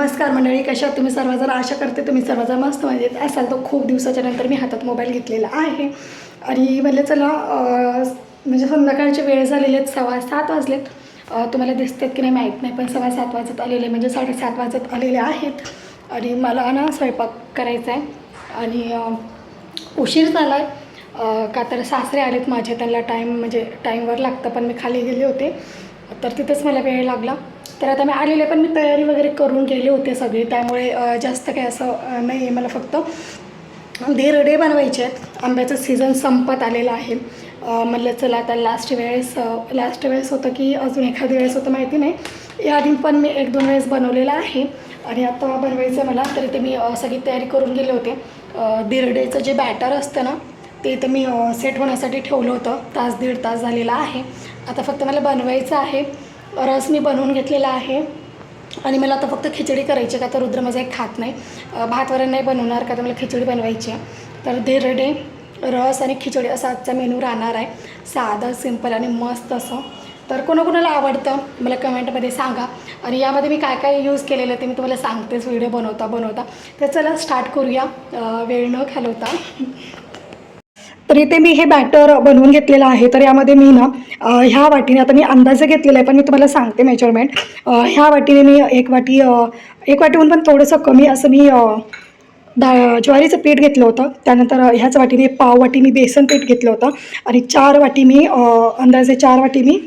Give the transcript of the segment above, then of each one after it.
नमस्कार मंडळी कशा तुम्ही? सर्वजण आशा करते तुम्ही सर्वजण मस्त मजेत असाल. तो खूप दिवसाच्या नंतर मी हातात मोबाईल घेतलेला आहे. आणि म्हणलं चला म्हणजे संध्याकाळचे वेळ झालेले आहेत सव्वा सात वाजलेत. तुम्हाला दिसतात की नाही माहीत नाही पण सव्वा सात वाजत आलेले म्हणजे साडेसात वाजत आलेले आहेत. आणि मला ना स्वयंपाक करायचा आहे. आणि उशीर झाला आहे का तर सासरे आलेत माझे त्यांना टाईम म्हणजे टाईमवर लागतं पण मी खाली गेले होते. तर तिथेच मला वेळ लागला. तर आता मी आलेले पण मी तयारी वगैरे करून गेले होते सगळे. त्यामुळे जास्त काही असं नाही आहे मला फक्त. देरडे बनवायचे आहेत. आंब्याचं सीझन संपत आलेलं आहे. म्हणलं चला आता लास्ट वेळेस लास्ट वेळेस होतं की अजून एखादी वेळेस होतं माहिती नाही. याआधी पण मी एक दोन वेळेस बनवलेलं आहे. आणि आता बनवायचं मला. तरी ते मी सगळी तयारी करून गेले होते. अ, दिरडेचं जे बॅटर असतं ना ते तर मी सेट होण्यासाठी ठेवलं होतं. तास दीड तास झालेला आहे. आता फक्त मला बनवायचं आहे. रस मी बनवून घेतलेला आहे. आणि मला आता फक्त खिचडी करायची आहे का तर रुद्र माझा एक खात नाही. अ, भात वरण नाही बनवणार का तर मला खिचडी बनवायची आहे. तर देरडे रस आणि खिचडी असा आजचा मेनू राहणार आहे. साधं सिंपल आणि मस्त असं. तर कोणाकोणाला आवडतं मला कमेंटमध्ये सांगा. आणि यामध्ये मी काय काय यूज केलेलं ते मी तुम्हाला सांगतेच व्हिडिओ बनवता बनवता. तर चला स्टार्ट करूया. वेळ न घालवता. तर इथे मी हे बॅटर बनवून घेतलेलं आहे. तर यामध्ये मी ना ह्या वाटीने आता मी अंदाजे घेतलेला आहे पण मी तुम्हाला सांगते मेजरमेंट ह्या वाटीने मी एक वाटी एक वाटीहून पण थोडंसं कमी असं मी दा डा ज्वारीचं पीठ घेतलं होतं. त्यानंतर ह्याच वाटीने पाव वाटी मी बेसन पीठ घेतलं होतं. आणि चार वाटी मी अंदाजे चार वाटी मी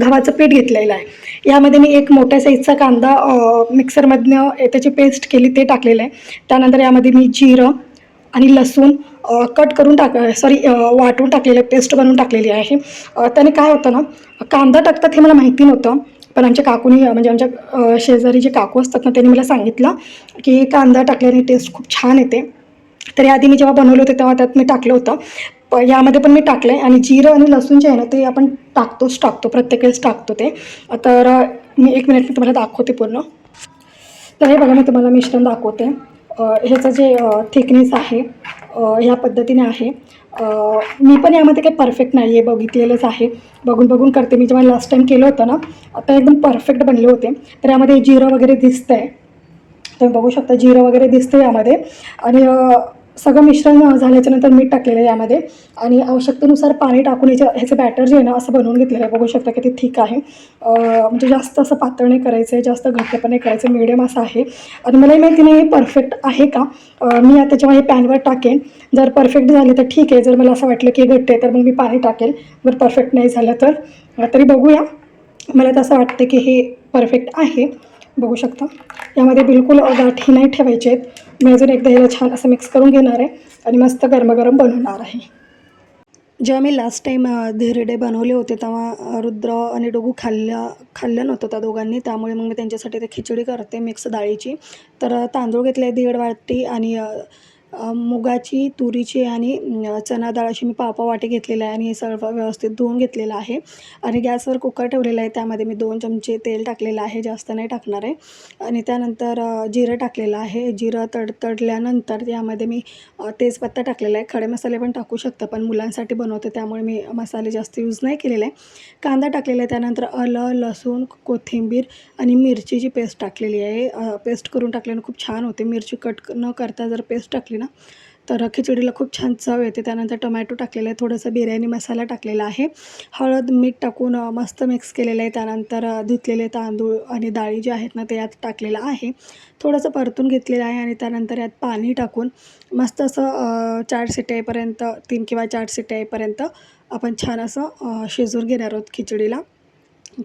गव्हाचं पीठ घेतलेलं आहे. यामध्ये मी एक मोठ्या साईजचा कांदा मिक्सरमधनं त्याची पेस्ट केली ते टाकलेलं आहे. त्यानंतर यामध्ये मी जिरं आणि लसूण कट करून टाक सॉरी वाटून टाकलेलं आहे पेस्ट बनवून टाकलेली आहे. त्याने काय होतं ना कांदा टाकतात हे मला माहिती नव्हतं पण आमच्या काकूनी म्हणजे आमच्या शेजारी जे काकू असतात ना त्यांनी मला सांगितलं की कांदा टाकल्याने टेस्ट खूप छान येते. तरी आधी मी जेव्हा बनवलं होते तेव्हा त्यात मी टाकलं होतं. प यामध्ये पण मी टाकलं आहे आणि जिरं आणि लसूण जे आहे ना ते आपण टाकतोच टाकतो प्रत्येक वेळेस टाकतो ते. तर मी एक मिनिट मी तुम्हाला दाखवते पूर्ण. तर हे बघा मी तुम्हाला मिश्रण दाखवते. ह्याचं जे थिकनेस आहे ह्या पद्धतीने आहे. मी पण यामध्ये काही परफेक्ट नाही आहे बघितलेलंच आहे. बघून बघून करते. मी जेव्हा लास्ट टाईम केलं होतं ना आता एकदम परफेक्ट बनले होते. तर यामध्ये जिरं वगैरे दिसतं आहे तुम्ही बघू शकता जिरं वगैरे दिसतं यामध्ये. आणि सगळं मिश्रण झाल्याच्यानंतर मीठ टाकलेलं आहे यामध्ये. आणि आवश्यकतेनुसार पाणी टाकून याच्या ह्याचं बॅटर जे आहे ना असं बनवून घेतलेलं आहे. बघू शकता किती थिक आहे. म्हणजे जास्त असं पातळ नाही करायचं आहे जास्त घट्ट पण नाही करायचं मिडियम असं आहे. आणि मलाही माहिती नाही हे परफेक्ट आहे का? मी आता जेव्हा हे पॅनवर टाकेन जर परफेक्ट झाले तर ठीक आहे. जर मला असं वाटलं की घट्ट आहे तर मग मी पाणी टाकेल. जर परफेक्ट नाही झालं तर तरी बघूया. मला तर असं वाटतं की हे परफेक्ट आहे. बघू शकता. यामध्ये बिलकुल गाठी नाही ठेवायचे आहेत. मी अजून एकदा याला छान असं मिक्स करून घेणार आहे आणि मस्त गरमागरम बनवणार आहे. जेव्हा मी लास्ट टाईम धिरडे बनवले होते तेव्हा रुद्र आणि डोगू खाल्ल्या खाल्लं नव्हतं त्या दोघांनी. त्यामुळे मग मी त्यांच्यासाठी ते खिचडी करते मिक्स डाळीची. तर तांदूळ घेतले दीड वाटी आणि मुगाची तुरीची आणि चणा डाळ अशी मी पाव वाटी घेतलेलं आहे आणि हे सर्व व्यवस्थित धुवून घेतलेलं आहे. आणि गॅसवर कुकर ठेवलेला आहे. त्यामध्ये मी दोन चमचे तेल टाकलेलं आहे. जास्त नाही टाकणार आहे. आणि त्यानंतर जिरं टाकलेलं आहे. जिरं तडतडल्यानंतर यामध्ये मी तेजपत्ता टाकलेला आहे. खडे मसाले पण टाकू शकता पण मुलांसाठी बनवते. त्यामुळे मी मसाले जास्त यूज नाही केलेले आहे. कांदा टाकलेला आहे. त्यानंतर आलं लसूण कोथिंबीर आणि मिरचीची पेस्ट टाकलेली आहे. पेस्ट करून टाकल्यानं खूप छान होते. मिरची कट न करता जर पेस्ट टाकली ना? तर खिचडीला खूप छान चव येते. त्यानंतर टोमॅटो टाकलेला आहे. थोडंसं बिर्याणी मसाला टाकलेला आहे. हळद मीठ टाकून मस्त मिक्स केलेलं आहे. त्यानंतर धुतलेले तांदूळ आणि डाळी जे आहेत ना ते यात टाकलेलं आहे. थोडंसं परतून घेतलेलं आहे आणि त्यानंतर यात पाणी टाकून मस्त असं चार शिट्ट्या येईपर्यंत तीन किंवा चार शिट्ट्या येईपर्यंत आपण छान असं शिजून घेणार आहोत खिचडीला.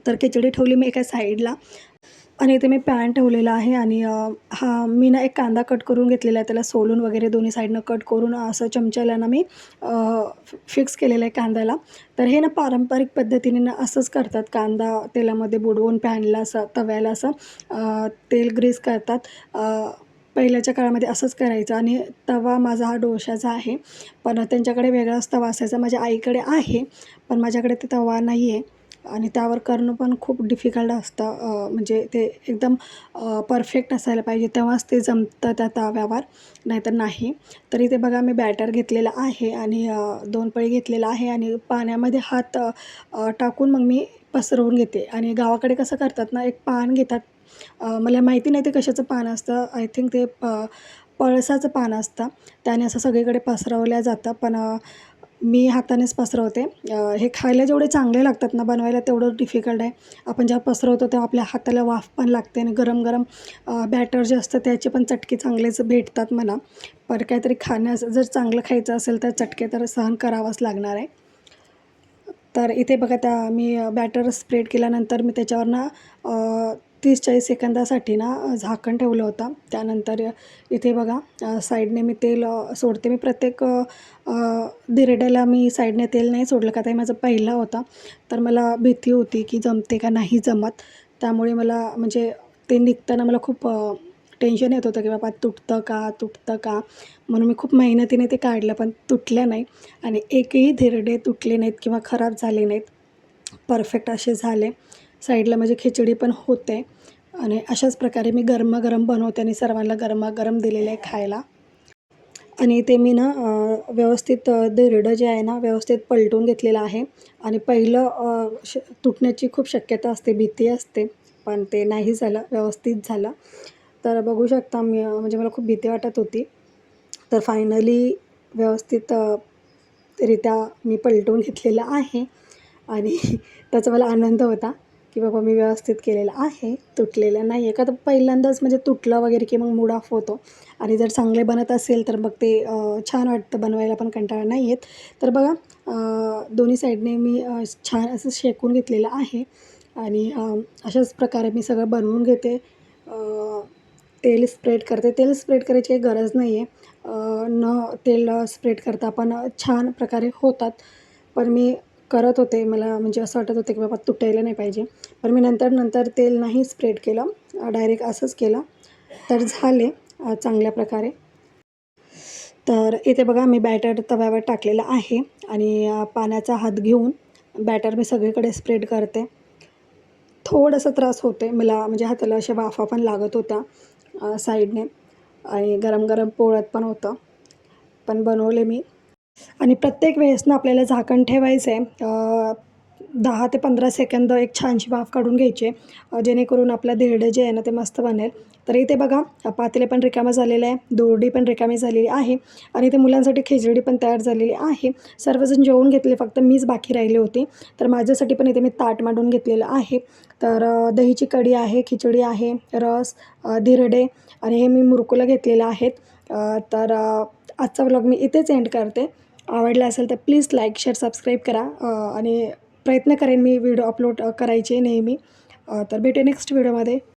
तर खिचडी ठेवली मी एका साईडला. आणि इथे मी पॅन ठेवलेला आहे आणि हा मी ना एक कांदा कट करून घेतलेला आहे. त्याला सोलून वगैरे दोन्ही साईडनं कट करून असं चमच्याला ना मी फिक्स केलेलं आहे कांद्याला. तर हे ना पारंपरिक पद्धतीने ना असंच करतात. कांदा तेलामध्ये बुडवून पॅनला असं तव्याला असं तेल ग्रीस करतात. पहिल्याच्या काळामध्ये असंच करायचं. आणि तवा माझा हा डोशाचा आहे. पण त्यांच्याकडे वेगळाच तवा असायचा. माझ्या आईकडे आहे पण माझ्याकडे ते तवा नाही आहे आणि त्यावर करणं पण खूप डिफिकल्ट असतं. म्हणजे ते एकदम परफेक्ट असायला पाहिजे. तेव्हाच ते जमतं त्या तव्यावर. नाहीतर नाही. तर इथे बघा मी बॅटर घेतलेलं आहे आणि दोन पळी घेतलेला आहे आणि पाण्यामध्ये हात टाकून मग मी पसरवून घेते. आणि गावाकडे कसं करतात ना एक पान घेतात. मला माहिती नाही ते कशाचं पान असतं. आय थिंक ते प पळसाचं पान असतं. त्याने असं सगळीकडे पसरवल्या जातं. पण मी हातानेच पसरवते. हे खायला जेवढे चांगले लागतात ना बनवायला तेवढं डिफिकल्ट आहे. आपण जेव्हा पसरवतो तेव्हा आपल्या हाताला वाफ पण लागते आणि गरम गरम बॅटर जे असतं त्याचे पण चटके चांगलेच भेटतात मला. पर काहीतरी खाण्यास जर चांगलं खायचं असेल तर चटके तर सहन करावाच लागणार आहे. तर इथे बघा त्या मी बॅटर स्प्रेड केल्यानंतर मी त्याच्यावरनं तीस चाळीस सेकंदासाठी ना झाकण ठेवलं होतं. त्यानंतर इथे बघा साईडने मी तेल सोडते. मी प्रत्येक अ, मी साईडने तेल नाही सोडलं का ते माझा पहिला होता. तर मला भीती होती की जमते का नाही जमत. त्यामुळे मला म्हणजे ते निघताना मला खूप टेन्शन येत होतं की बाबा तुटतं का तुटतं का? म्हणून मी खूप मेहनतीने ते काढलं पण तुटलं नाही. आणि एकही धिरडे तुटले नाहीत किंवा खराब झाले नाहीत. परफेक्ट असे झाले. साईडला माझी खिचडी पण होते. आणि अशाच प्रकारे मी गरमागरम बनवते आणि सर्वांना गरमागरम दिलेले आहे खायला. आणि ते मी ना व्यवस्थित अ, जे आहे ना व्यवस्थित पलटून घेतलेलं आहे. आणि पहिलं श तुटण्याची खूप शक्यता असते भीती असते पण ते नाही झालं व्यवस्थित झालं. तर बघू शकता मी म्हणजे मला खूप भीती वाटत होती. तर फायनली व्यवस्थित रित्या मी पलटून घेतलेलं आहे. आणि त्याचा मला आनंद होता. की बाबा मी व्यवस्थित केलेलं आहे तुटलेलं नाही आहे. का तर पहिल्यांदाच म्हणजे तुटलं वगैरे की मग मूड ऑफ होतो. आणि जर चांगले बनत असेल तर मग ते छान वाटतं बनवायला पण कंटाळा नाही येत. तर बघा दोन्ही साईडने मी छान असं शेकून घेतलेलं आहे. आणि अशाच प्रकारे मी सगळं बनवून घेते. तेल स्प्रेड करते. तेल स्प्रेड करायची काही गरज नाही आहे. न तेल स्प्रेड करता पण छान प्रकारे होतात. पण मी करत होते. मला म्हणजे असं वाटत होतं की बाबा तुटायला नाही पाहिजे. पण मी नंतर नंतर तेल नाही स्प्रेड केलं. डायरेक्ट असंच केलं. तर झाले चांगल्या प्रकारे. तर इथे बघा मी बॅटर तव्यावर टाकलेलं आहे. आणि पाण्याचा हात घेऊन बॅटर मी सगळीकडे स्प्रेड करते. थोडासा त्रास होते मला म्हणजे हाताला अशा वाफा पण लागत होत्या साईडने आणि गरम गरम पोळत पण होतं. पण बनवले मी. आणि प्रत्येक वेळेस ना आपल्याला झाकण ठेवायचं आहे दहा ते पंधरा सेकंद एक छानशी वाफ काढून घ्यायची आहे जेणेकरून आपलं धिरडं जे आहे ना ते मस्त बनेल. तर इथे बघा पातेले पण रिकामं झालेलं आहे दोरडी पण रिकामी झालेली आहे आणि इथे मुलांसाठी खिचडी पण तयार झालेली आहे. सर्वजण जेवून घेतले फक्त मीच बाकी राहिले होती. तर माझ्यासाठी पण इथे मी ताट मांडून घेतलेलं आहे. तर दहीची कढी आहे खिचडी आहे रस धिरडे आणि हे मी मुरकुलं घेतलेलं आहेत. तर आजचा व्लॉग मी इथेच एंड करते. आवडला असेल तर प्लीज लाईक शेअर सबस्क्राईब करा. आणि प्रयत्न करेन मी व्हिडिओ अपलोड करायचे नेहमी. तर भेटे नेक्स्ट व्हिडिओमध्ये.